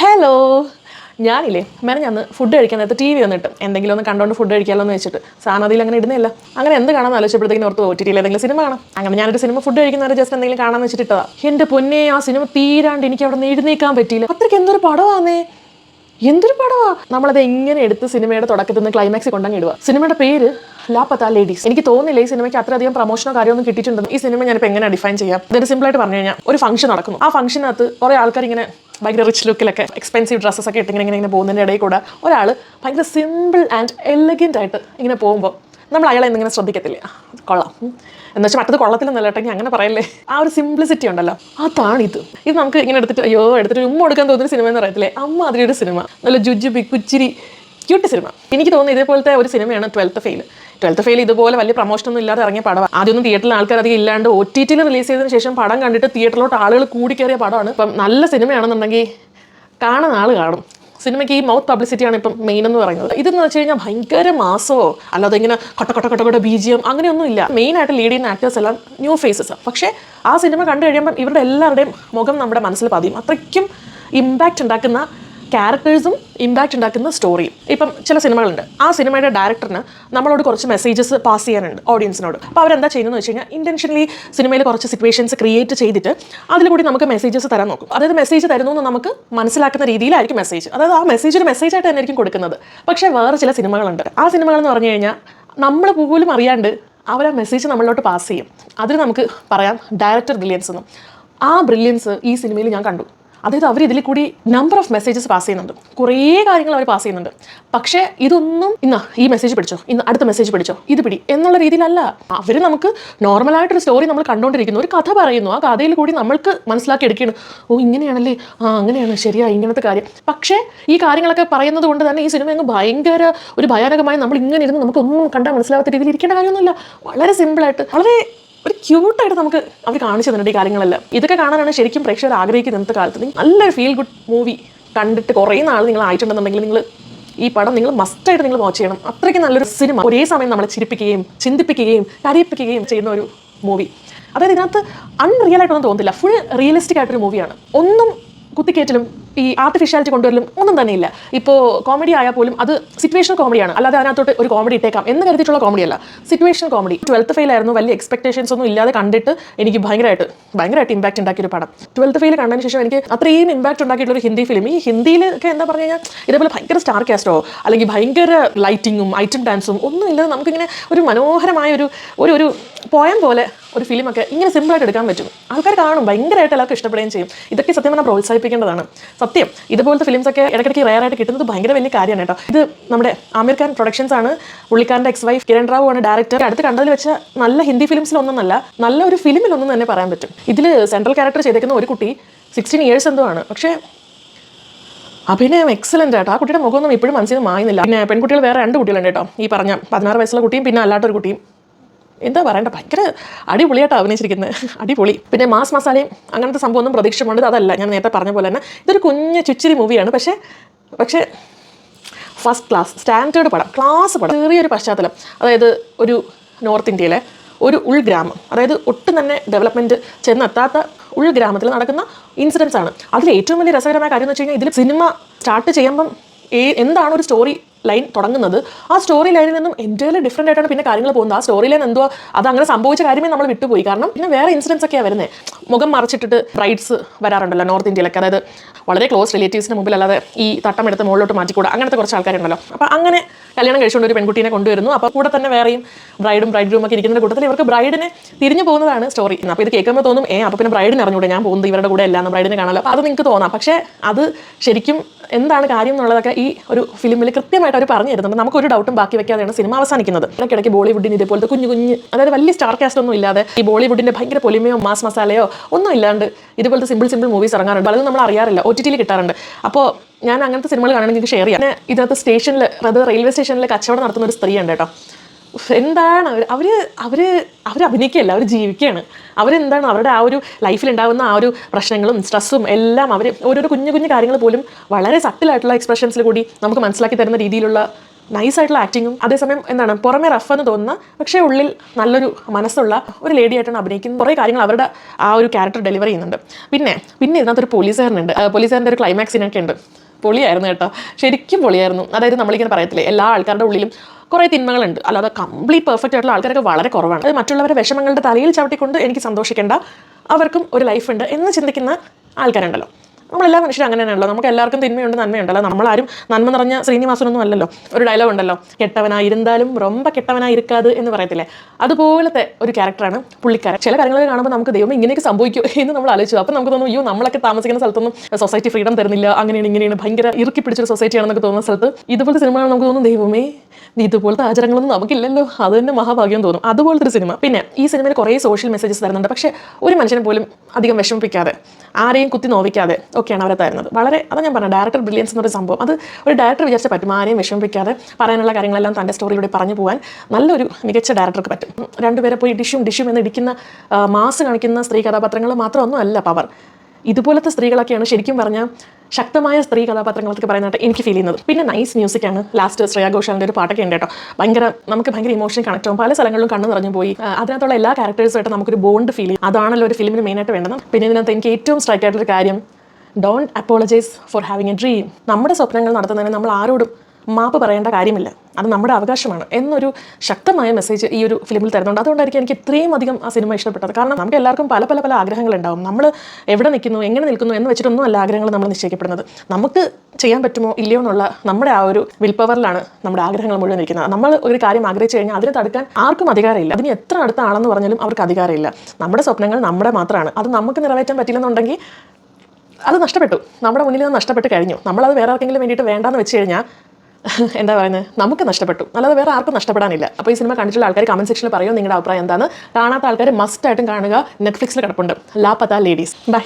Hello ഞാനില്ലേ ഞാൻ food കഴിക്കാൻ നേരത്തെ ടി വി വന്നിട്ട് എന്തെങ്കിലും ഒന്ന് കണ്ടുകൊണ്ട് ഫുഡ് കഴിക്കാമല്ലോ എന്ന് വെച്ചിട്ട്. സാധനം അങ്ങനെ ഇടുന്നില്ല. അങ്ങനെ എന്ത് കാണാൻ ആലോചിച്ചപ്പോഴത്തേക്കും ഓർത്ത് എന്തെങ്കിലും ഏതെങ്കിലും സിനിമ കാണാം. അങ്ങനെ ഞാനൊരു സിനിമ ഫുഡ് കഴിക്കുന്നവരെ ജസ്റ്റ് എന്തെങ്കിലും കാണാൻ വെച്ചിട്ട് ഇട്ടതാ. എന്റെ പൊന്നെ ആ സിനിമ തീരാണ്ട് എനിക്ക് അവിടെ നിന്ന് എഴുന്നേക്കാൻ പറ്റിയില്ല. അത്രയ്ക്ക് എന്തൊരു പടമാന്നേ എന്തൊരു പടവാ. നമ്മളത് എങ്ങനെ എടുത്ത് സിനിമയുടെ തുടക്കത്തിൽ നിന്ന് ക്ലൈമാക്സിൽ കൊണ്ടങ്ങ് ഇടുക സിനിമയുടെ പേര് ലാപ്പത്ത ലേഡീസ് എനിക്ക് തോന്നില്ല ഈ സിനിമയ്ക്ക് അത്രയധികം പ്രൊമോഷനോ കാര്യമൊന്നും കിട്ടിയിട്ടുണ്ടെന്ന്. ഈ സിനിമ ഞാനിപ്പോൾ എങ്ങനെ ഡിഫൈൻ ചെയ്യാം? ഇതൊരു സിമ്പിൾ ആയിട്ട് പറഞ്ഞു കഴിഞ്ഞാൽ ഒരു ഫംഗ്ഷൻ നടക്കുന്നു. ആ ഫംഗ്ഷനകത്ത് കുറേ ആൾക്കാർ ഇങ്ങനെ ഭയങ്കര റിച്ച് ലുക്കിലൊക്കെ എക്സ്പെൻസീവ് ഡ്രസ്സസ് ഒക്കെ ഇട്ടിങ്ങനെ ഇങ്ങനെ ഇങ്ങനെ പോകുന്നതിന്റെ ഇടയിൽ കൂടെ ഒരാൾ ഭയങ്കര സിമ്പിൾ ആൻഡ് എലഗന്റ് ആയിട്ട് ഇങ്ങനെ പോകുമ്പോൾ നമ്മൾ അയാളെ ഇങ്ങനെ ശ്രദ്ധിക്കത്തില്ലേ. കൊള്ളാം. എന്ന് വെച്ചാൽ മറ്റത് കൊള്ളത്തില്ലെന്നല്ല കേട്ടെങ്കിൽ അങ്ങനെ പറയല്ലേ. ആ ഒരു സിംപ്ലിസിറ്റി ഉണ്ടല്ലോ. അതാണിത് ഇത്. നമുക്ക് ഇങ്ങനെ എടുത്തിട്ട് അയ്യോ എടുത്തിട്ട് ഉമ്മ കൊടുക്കാൻ തോന്നുന്ന സിനിമ എന്ന് പറയത്തില്ലേ? അമ്മ അതിലൊരു സിനിമ. നല്ല ജുജുബി കുച്ചിരി ക്യൂട്ട് സിനിമ. എനിക്ക് തോന്നുന്നു ഇതേപോലത്തെ ഒരു സിനിമയാണ് ട്വൽത്ത് ഫെയിൽ. ട്വൽത്ത് ഫെയിൽ ഇതുപോലെ വലിയ പ്രൊമോഷനൊന്നും ഇല്ലാതെ ഇറങ്ങിയ പടമാണ് ആദ്യമൊന്നും തിയേറ്ററിൽ ആൾക്കാർ അധികം ഇല്ലാണ്ട് ഒ ടി ടിയിൽ റിലീസ് ചെയ്തതിന് ശേഷം പടം കണ്ടിട്ട് തിയേറ്ററിലോട്ട് ആളുകൾ കൂടിക്കേറിയ പടമാണ്. ഇപ്പം നല്ല സിനിമയാണെന്നുണ്ടെങ്കിൽ കാണുന്ന ആൾ കാണും. സിനിമയ്ക്ക് ഈ മൗത്ത് പബ്ലിസിറ്റിയാണ് ഇപ്പം മെയിൻ എന്ന് പറയുന്നത്. ഇതെന്ന് വെച്ച് കഴിഞ്ഞാൽ ഭയങ്കര മാസമോ അല്ലാതെ ഇങ്ങനെ കൊട്ട കൊട്ട കൊട്ട കൊട്ട ബി ജി എം അങ്ങനെയൊന്നും ഇല്ല. മെയിൻ ആയിട്ട് ലീഡ് ചെയ്യുന്ന ആക്ടേഴ്സ് എല്ലാം ന്യൂ ഫേസസ് പക്ഷേ ആ സിനിമ കണ്ടു കഴിയുമ്പം ഇവരുടെ എല്ലാവരുടെയും മുഖം നമ്മുടെ മനസ്സിൽ പതിയും. അത്രയ്ക്കും ഇമ്പാക്റ്റ് ഉണ്ടാക്കുന്ന ക്യാരക്ടേഴ്സും ഇമ്പാക്റ്റ് ഉണ്ടാക്കുന്ന സ്റ്റോറിയും ഇപ്പം ചില സിനിമകളുണ്ട്. ആ സിനിമയുടെ ഡയറക്ടറിന് നമ്മളോട് കുറച്ച് മെസ്സേജസ് പാസ് ചെയ്യാനുണ്ട് ഓഡിയൻസിനോട് അപ്പോൾ അവരെന്താ ചെയ്യുന്നതെന്ന് വെച്ച് കഴിഞ്ഞാൽ ഇന്റൻഷനലി സിനിമയിൽ കുറച്ച് സിറ്റുവേഷൻസ് ക്രിയേറ്റ് ചെയ്തിട്ട് അതിലൂടെ നമുക്ക് മെസ്സേജസ് തരാൻ നോക്കും. അതായത് മെസ്സേജ് തരുന്നു എന്ന് നമുക്ക് മനസ്സിലാക്കുന്ന രീതിയിലായിരിക്കും മെസ്സേജ് അതായത് ആ മെസ്സേജ് ഒരു മെസ്സേജ് ആയിട്ട് തന്നെ ആയിരിക്കും കൊടുക്കുന്നത്. പക്ഷേ വേറെ ചില സിനിമകളുണ്ട്. ആ സിനിമകൾ എന്ന് പറഞ്ഞു കഴിഞ്ഞാൽ നമ്മൾ പോലും അറിയാണ്ട് അവർ ആ മെസ്സേജ് നമ്മളിലോട്ട് പാസ് ചെയ്യും. അതിന് നമുക്ക് പറയാം ഡയറക്ടർ ബ്രില്യൻസ് എന്നും. ആ ബ്രില്യൻസ് ഈ സിനിമയിൽ ഞാൻ കണ്ടു. അതായത് അവർ ഇതിൽ കൂടി നമ്പർ ഓഫ് മെസ്സേജസ് പാസ് ചെയ്യുന്നുണ്ട്. കുറേ കാര്യങ്ങൾ അവർ പാസ് ചെയ്യുന്നുണ്ട്. പക്ഷേ ഇതൊന്നും ഇന്ന ഈ മെസ്സേജ് പിടിച്ചോ ഇന്ന് അടുത്ത മെസ്സേജ് പിടിച്ചോ ഇത് പിടി എന്നുള്ള രീതിയിലല്ല. അവർ നമുക്ക് നോർമലായിട്ടൊരു സ്റ്റോറി നമ്മൾ കണ്ടുകൊണ്ടിരിക്കുന്നു ഒരു കഥ പറയുന്നു. ആ കഥയിൽ കൂടി നമ്മൾക്ക് മനസ്സിലാക്കി എടുക്കുകയാണ്. ഓ ഇങ്ങനെയാണല്ലേ? ആ അങ്ങനെയാണ്. ശരിയാ ഇങ്ങനത്തെ കാര്യം. പക്ഷേ ഈ കാര്യങ്ങളൊക്കെ പറയുന്നത് കൊണ്ട് തന്നെ ഈ സിനിമ അങ്ങ് ഭയങ്കര ഒരു ഭയാനകമായി നമ്മൾ ഇങ്ങനെ ഇരുന്ന് നമുക്കൊന്നും കണ്ടാൽ മനസ്സിലാവാത്ത രീതിയിൽ ഇരിക്കേണ്ട കാര്യമൊന്നുമില്ല. വളരെ സിമ്പിളായിട്ട് വളരെ ഒരു ക്യൂട്ടായിട്ട് നമുക്ക് അവർ കാണിച്ചു തന്നിട്ട് ഈ കാര്യങ്ങളെല്ലാം. ഇതൊക്കെ കാണാനാണ് ശരിക്കും പ്രേക്ഷകർ ആഗ്രഹിക്കുന്നത് ഇന്നത്തെ കാലത്ത്. നല്ലൊരു ഫീൽ ഗുഡ് മൂവി കണ്ടിട്ട് കുറേ നാൾ നിങ്ങൾ ആയിട്ടുണ്ടെന്നുണ്ടെങ്കിൽ നിങ്ങൾ ഈ പടം നിങ്ങൾ മസ്റ്റായിട്ട് നിങ്ങൾ വാച്ച് ചെയ്യണം. അത്രയ്ക്ക് നല്ലൊരു സിനിമ ഒരേ സമയം നമ്മളെ ചിരിപ്പിക്കുകയും ചിന്തിപ്പിക്കുകയും കരയിപ്പിക്കുകയും ചെയ്യുന്ന ഒരു മൂവി അതായത് ഇതിനകത്ത് അൺറിയൽ ആയിട്ടൊന്നും തോന്നുന്നില്ല ഫുൾ റിയലിസ്റ്റിക് ആയിട്ടൊരു മൂവിയാണ് ഒന്നും കുത്തിക്കയറ്റലും ഈ ആർട്ടിഫിഷ്യാലിറ്റി കൊണ്ടുവരലും ഒന്നും തന്നെ ഇല്ല ഇപ്പോൾ കോമഡി ആയാൽ പോലും അത് സിറ്റുവേഷൻ കോമഡിയാണ് അല്ലാതെ അതിനകത്തോട്ട് ഒരു കോമഡി ഇട്ടേക്കാം എന്ന് കരുതിയിട്ടുള്ള കോമഡിയല്ല സിറ്റുവേഷൻ കോമഡി ട്വൽത്ത് ഫെയിൽ ആയിരുന്നു. വലിയ എക്സ്പെക്ടേഷൻസ് ഒന്നും ഇല്ലാതെ കണ്ടിട്ട് എനിക്ക് ഭയങ്കരമായിട്ട് ഭയങ്കരമായിട്ട് ഇമ്പാക്ട് ഉണ്ടാക്കിയ ഒരു പടം. ട്വൽത്ത് ഫെയിൽ കണ്ടതിന് ശേഷം എനിക്ക് അത്രയും ഇമ്പാക്ട് ഉണ്ടാക്കിയിട്ടുള്ള ഒരു ഹിന്ദി ഫിലിം ഈ ഹിന്ദിയിലൊക്കെ എന്താ പറഞ്ഞു കഴിഞ്ഞാൽ ഇതേപോലെ ഭയങ്കര സ്റ്റാർ കാസ്റ്റോ അല്ലെങ്കിൽ ഭയങ്കര ലൈറ്റിങ്ങും ഐറ്റം ഡാൻസും ഒന്നും ഇല്ലാതെ നമുക്കിങ്ങനെ ഒരു മനോഹരമായ ഒരു ഒരു പോയം പോലെ ഒരു ഫിലിമൊക്കെ ഇങ്ങനെ സിമ്പിളായിട്ട് എടുക്കാൻ പറ്റും. ആൾക്കാർ കാണും ഭയങ്കരമായിട്ട് എല്ലാവർക്കും ഇഷ്ടപ്പെടുകയും ചെയ്യും. ഇതൊക്കെ സത്യം പറഞ്ഞാൽ പ്രോത്സാഹിപ്പിക്കേണ്ടതാണ്. സത്യം ഇതുപോലത്തെ ഫിലിംസ് ഒക്കെ ഇടയ്ക്കിടയ്ക്ക് റയർ ആയിട്ട് കിട്ടുന്നത് ഭയങ്കര വലിയ കാര്യമാണ് കേട്ടോ. ഇത് നമ്മുടെ ആമിർ ഖാൻ പ്രൊഡക്ഷൻസ് ആണ് പുള്ളിക്കാരന്റെ എക്സ് വൈഫ് കിരൺ റാവു ആണ് ഡയറക്ടർ അടുത്ത് കണ്ടതിൽ വെച്ച നല്ല ഹിന്ദി ഫിലിംസിലൊന്നല്ല നല്ല ഒരു ഫിലിമിലൊന്നും തന്നെ പറയാൻ പറ്റും. ഇതിൽ സെൻട്രൽ ക്യാരക്ടർ ചെയ്തേക്കുന്ന ഒരു കുട്ടി സിക്സ്റ്റീൻ ഇയേഴ്സ് എന്തോ ആണ്. പക്ഷേ അഭിനയം എക്സലന്റ് ആട്ടോ. ആ കുട്ടിയുടെ മുഖമൊന്നും ഇപ്പോഴും മനസ്സിൽ മായുന്നില്ല. പിന്നെ പെൺകുട്ടികൾ വേറെ രണ്ട് കുട്ടികളുണ്ട് കേട്ടോ. ഈ പറഞ്ഞ പതിനാറ് വയസ്സുള്ള കുട്ടിയും പിന്നെ അല്ലാത്തൊരു കുട്ടിയും. എന്താ പറയണ്ട ഭയങ്കര അടിപൊളിയായിട്ട് അഭിനയിച്ചിരിക്കുന്നത് അടിപൊളി. പിന്നെ മാസ് മസാലയും അങ്ങനത്തെ സംഭവം ഒന്നും വേണ്ടത് അതല്ല. ഞാൻ നേരത്തെ പറഞ്ഞ പോലെ തന്നെ ഇതൊരു കുഞ്ഞ് ചുച്ചിരി മൂവിയാണ് പക്ഷേ പക്ഷേ ഫസ്റ്റ് ക്ലാസ് സ്റ്റാൻഡേർഡ് പടം ക്ലാസ് പടം. ചെറിയൊരു പശ്ചാത്തലം. അതായത് ഒരു നോർത്ത് ഇന്ത്യയിലെ ഒരു ഉൾഗ്രാമം. അതായത് ഒട്ടും തന്നെ ഡെവലപ്മെന്റ് ചെന്നെത്താത്ത ഉൾഗ്രാമത്തിൽ നടക്കുന്ന ഇൻസിഡൻസ് ആണ്. അതിൽ ഏറ്റവും വലിയ രസകരമായ കാര്യം എന്ന് വെച്ച് കഴിഞ്ഞാൽ ഇതിൽ സിനിമ സ്റ്റാർട്ട് ചെയ്യുമ്പം എന്താണ് ഒരു സ്റ്റോറി ലൈൻ തുടങ്ങുന്നത്. ആ സ്റ്റോറി ലൈനിൽ നിന്നും എന്റെ ഡിഫറെന്റ് ആയിട്ടാണ് പിന്നെ കാര്യങ്ങൾ പോകുന്നത്. ആ സ്റ്റോറി ലൈൻ എന്തോ അത് അങ്ങനെ സംഭവിച്ച കാര്യമേ നമ്മൾ വിട്ടുപോയി. കാരണം പിന്നെ വേറെ ഇൻസിഡൻസ് ഒക്കെയാണ് വരുന്നത് മുഖം മറച്ചിട്ടിട്ട് ബ്രൈഡ്സ് വരാറുണ്ടല്ലോ നോർത്ത് ഇന്ത്യയിലൊക്കെ അതായത് വളരെ ക്ലോസ് റിലേറ്റീവ്സിന് മുമ്പിൽ അല്ലാതെ ഈ തട്ടം എടുത്ത് മുകളിലോട്ട് മാറ്റിക്കൂടാ. അങ്ങനത്തെ കുറച്ച് ആൾക്കാരുണ്ടല്ലോ. അപ്പോൾ അങ്ങനെ കല്യാണം കഴിച്ചുകൊണ്ട് ഒരു പെൺകുട്ടീനെ കൊണ്ടുവരുന്നു. അപ്പോൾ കൂടെ തന്നെ വേറെയും ബ്രൈഡും ബ്രൈഡ് റൂം ഒക്കെ ഇരിക്കുന്ന കൂട്ടത്തിൽ ഇവർക്ക് ബ്രൈഡിനെ തിരിഞ്ഞു പോകുന്നതാണ് സ്റ്റോറി അപ്പോൾ ഇത് കേൾക്കുമ്പോൾ തോന്നും ഏ അപ്പോൾ പിന്നെ ബ്രൈഡിനെ അറിഞ്ഞൂടെ? ഞാൻ പോകുന്നത് ഇവരുടെ കൂടെ അല്ല. ബ്രൈഡിനെ കാണാമല്ലോ അപ്പോൾ അത് നിങ്ങൾക്ക് തോന്നാം. പക്ഷേ അത് ശരിക്കും എന്താണ് കാര്യം എന്നുള്ളതൊക്കെ ഈ ഒരു ഫിലിമിൽ കൃത്യമായിട്ട് അവർ പറഞ്ഞു തരുന്നുണ്ട് നമുക്ക് ഒരു ഡൗട്ടും ബാക്കി വെക്കാതെയാണ് സിനിമ അവസാനിക്കുന്നത്. ഇടയ്ക്കിടയ്ക്ക് ബോളിവുഡിന് ഇതേപോലത്തെ കുഞ്ഞു കുഞ്ഞ് അതായത് വലിയ സ്റ്റാർ കാസ്റ്റ് ഒന്നും ഇല്ലാതെ ഈ ബോളിവുഡിന്റെ ഭയങ്കര പൊലിമയോ മാസ് മസാലയോ ഒന്നും ഇല്ലാണ്ട് ഇതുപോലത്തെ സിമ്പിൾ സിമ്പിൾ മൂവീസ് ഇറങ്ങാറുണ്ട്. പലതും നമ്മൾ അറിയാറില്ല. ഒ ടി കിട്ടാറുണ്ട്. അപ്പോൾ ഞാൻ അങ്ങനത്തെ സിനിമകൾ കാണണമെങ്കിൽ ഷെയർ ചെയ്യാം. ഇതിനകത്ത് സ്റ്റേഷനിൽ അതായത് റെയിൽവേ സ്റ്റേഷനിൽ കച്ചവടം നടത്തുന്ന ഒരു സ്ത്രീ ഉണ്ട് കേട്ടോ. എന്താണ്? അവർ അവർ അവർ അഭിനയിക്കുകയല്ല അവർ ജീവിക്കുകയാണ്. അവരെന്താണ്? അവരുടെ ആ ഒരു ലൈഫിൽ ഉണ്ടാകുന്ന ആ ഒരു പ്രശ്നങ്ങളും സ്ട്രെസ്സും എല്ലാം അവർ ഓരോരോ കുഞ്ഞു കുഞ്ഞു കാര്യങ്ങൾ പോലും വളരെ സട്ടിലായിട്ടുള്ള എക്സ്പ്രഷൻസിൽ കൂടി നമുക്ക് മനസ്സിലാക്കി തരുന്ന രീതിയിലുള്ള നൈസായിട്ടുള്ള ആക്ടിങ്ങും അതേസമയം എന്താണ്? പുറമെ റഫ് എന്ന് തോന്നുന്ന പക്ഷേ ഉള്ളിൽ നല്ലൊരു മനസ്സുള്ള ഒരു ലേഡി ആയിട്ടാണ് അഭിനയിക്കുന്നത്. കുറേ കാര്യങ്ങൾ അവരുടെ ആ ഒരു ക്യാരക്ടർ ഡെലിവർ ചെയ്യുന്നുണ്ട്. പിന്നെ പിന്നെ ഇതിനകത്തൊരു പോലീസുകാരനുണ്ട്. പോലീസുകാരന്റെ ഒരു ക്ലൈമാക്സിനൊക്കെ ഉണ്ട്. പൊളിയായിരുന്നു കേട്ടോ. ശരിക്കും പൊളിയായിരുന്നു. അതായത് നമ്മളിങ്ങനെ പറയത്തില്ലേ എല്ലാ ആൾക്കാരുടെ ഉള്ളിലും കുറേ തിന്മകളുണ്ട്. അല്ലാതെ കംപ്ലീറ്റ് പെർഫെക്റ്റ് ആയിട്ടുള്ള ആൾക്കാരൊക്കെ വളരെ കുറവാണ്. അത് മറ്റുള്ളവരുടെ വിഷമങ്ങളുടെ തലയിൽ ചവിട്ടിക്കൊണ്ട് എനിക്ക് സന്തോഷിക്കേണ്ട അവർക്കും ഒരു ഉണ്ട് എന്ന് ചിന്തിക്കുന്ന ആൾക്കാരുണ്ടല്ലോ. നമ്മളെല്ലാ മനുഷ്യരും അങ്ങനെ തന്നെയല്ലോ നമുക്ക് എല്ലാവർക്കും തിന്മയുണ്ട് നന്മയുണ്ടല്ലോ നമ്മളാരും നന്മ നിറഞ്ഞ ശ്രീനിവാസനൊന്നും അല്ലല്ലോ. ഒരു ഡയലോഗ് ഉണ്ടല്ലോ. കെട്ടവനായിരുന്നാലും റൊമ്പ കെട്ടവനായിരിക്കാത് എന്ന് പറയത്തില്ലേ? അതുപോലത്തെ ഒരു ക്യാരക്ടറാണ് പുള്ളിക്കാരൻ. ചില കാര്യങ്ങൾ കാണുമ്പോൾ നമുക്ക് ദൈവം ഇങ്ങനെയൊക്കെ സംഭവിക്കും എന്ന് നമ്മൾ ആലോചിച്ചു. അപ്പോൾ നമുക്ക് തോന്നുന്നു അയ്യോ നമ്മളൊക്കെ താമസിക്കുന്ന സ്ഥലത്തൊന്നും സൊസൈറ്റി ഫ്രീഡം തരുന്നില്ല. അങ്ങനെയാണ് ഇങ്ങനെയാണ്. ഭയങ്കര ഇറുക്കി പിടിച്ചൊരു സൊസൈറ്റിയാണെന്നൊക്കെ തോന്നുന്ന സ്ഥലത്ത് ഇതുപോലത്തെ സിനിമകൾ നമുക്ക് തോന്നുന്നു ദൈവമേ ഇതുപോലത്തെ ആചാരങ്ങളൊന്നും നമുക്കില്ലല്ലോ. അത് തന്നെ മഹാഭാഗ്യം തോന്നും. അതുപോലത്തെ ഒരു സിനിമ പിന്നെ ഈ സിനിമയിൽ കുറേ സോഷ്യൽ മെസ്സേജസ് തരുന്നുണ്ട്. പക്ഷേ ഒരു മനുഷ്യനെ പോലും അധികം വിഷമിപ്പിക്കാതെ ആരെയും കുത്തി നോവിക്കാതെ ഒക്കെയാണ് അവരെ തരുന്നത്. വളരെ അത് ഞാൻ പറഞ്ഞു ഡയറക്ടർ ബ്രില്യൻസ് എന്നൊരു സംഭവം. അത് ഒരു ഡയറക്ടർ വിചാരിച്ച പറ്റും ആരെയും വിഷമിപ്പിക്കാതെ പറയാനുള്ള കാര്യങ്ങളെല്ലാം തന്റെ സ്റ്റോറിയിലൂടെ പറഞ്ഞു പോകാൻ നല്ലൊരു മികച്ച ഡയറക്ടർക്ക് പറ്റും. രണ്ടുപേരെ പോയി ഡിഷും ഡിഷും എന്ന് ഇടിക്കുന്ന മാസ് കാണിക്കുന്ന സ്ത്രീ കഥാപാത്രങ്ങൾ മാത്രമൊന്നും അല്ല പവർ. ഇതുപോലത്തെ സ്ത്രീകളൊക്കെയാണ് ശരിക്കും പറഞ്ഞാൽ ശക്തമായ സ്ത്രീ കഥാപാത്രങ്ങളൊക്കെ പറയുന്നതായിട്ട് എനിക്ക് ഫീൽ ചെയ്യുന്നത്. പിന്നെ നൈസ് മ്യൂസിക്കാണ് ലാസ്റ്റ് ശ്രേയ ഘോഷാലിന്റെ ഒരു പാട്ടൊക്കെ ഉണ്ട് കേട്ടോ. ഭയങ്കര നമുക്ക് ഭയങ്കര ഇമോഷൻ കണക്ട് ആവും. പല സ്ഥലങ്ങളിലും കണ്ണു നിറഞ്ഞു പോയി. അതിനകത്തുള്ള എല്ലാ ക്യാരക്ടേഴ്സുമായിട്ട് നമുക്കൊരു ബോണ്ട് ഫീൽ ചെയ്യും. അതാണല്ലോ ഒരു ഫിലിമിന് മെയിനായിട്ട് വേണ്ടത്. പിന്നെ ഇതിനകത്ത് എനിക്ക് ഏറ്റവും സ്ട്രൈക്ക് ആയിട്ടുള്ള കാര്യം don't apologise for having a dream നമ്മുടെ സ്വപ്നങ്ങൾ നടത്തുന്നതിന് നമ്മൾ ആരോടും മാപ്പ് പറയേണ്ട കാര്യമില്ല. അത് നമ്മുടെ അവകാശമാണ് എന്നൊരു ശക്തമായ മെസ്സേജ് ഈ ഒരു ഫിലിമിൽ തരുന്നുണ്ട്. അതുകൊണ്ടായിരിക്കും എനിക്ക് ഇത്രയും അധികം ആ സിനിമ ഇഷ്ടപ്പെട്ടത്. കാരണം നമുക്ക് എല്ലാവർക്കും പല പല പല ആഗ്രഹങ്ങളുണ്ടാവും നമ്മൾ എവിടെ നിൽക്കുന്നു എങ്ങനെ നിൽക്കുന്നു എന്ന് വെച്ചിട്ടൊന്നും അല്ല ആഗ്രഹങ്ങൾ നമ്മൾ നിശ്ചയിക്കപ്പെടുന്നത്. നമുക്ക് ചെയ്യാൻ പറ്റുമോ ഇല്ലയോ എന്നുള്ള നമ്മുടെ ആ ഒരു വിൽ പവറിലാണ് നമ്മുടെ ആഗ്രഹങ്ങൾ മുഴുവൻ നിൽക്കുന്നത് നമ്മൾ ഒരു കാര്യം ആഗ്രഹിച്ചു കഴിഞ്ഞാൽ അതിനെ തടുക്കാൻ ആർക്കും അധികാരമില്ല. അതിന് എത്ര അടുത്ത ആളെന്ന് പറഞ്ഞാലും അവർക്ക് അധികാരമില്ല. നമ്മുടെ സ്വപ്നങ്ങൾ നമ്മുടെ മാത്രമാണ്. അത് നമുക്ക് നിറവേറ്റാൻ പറ്റില്ലെന്നുണ്ടെങ്കിൽ അത് നഷ്ടപ്പെട്ടു. നമ്മുടെ മുന്നിൽ നിന്ന് നഷ്ടപ്പെട്ട് കഴിഞ്ഞു. നമ്മളത് വേറെ ആർക്കെങ്കിലും വേണ്ടിയിട്ട് വേണ്ടാന്ന് വെച്ച് കഴിഞ്ഞാൽ എന്താ പറയുന്നത് നമുക്ക് നഷ്ടപ്പെട്ടു. അല്ലാതെ വേറെ ആർക്കും നഷ്ടപ്പെടാനില്ല. അപ്പോൾ ഈ സിനിമ കണ്ടിട്ടുള്ള ആൾക്കാർ കമന്റ് സെക്ഷനിൽ പറയും? നിങ്ങളുടെ അഭിപ്രായം എന്താണ്? കാണാത്ത ആൾക്കാർ മസ്റ്റായിട്ടും കാണുക. നെറ്റ്ഫ്ലിക്സിൽ കിടപ്പുണ്ട്. ലാപ്പത്ത പത്ത ലേഡീസ് ബൈ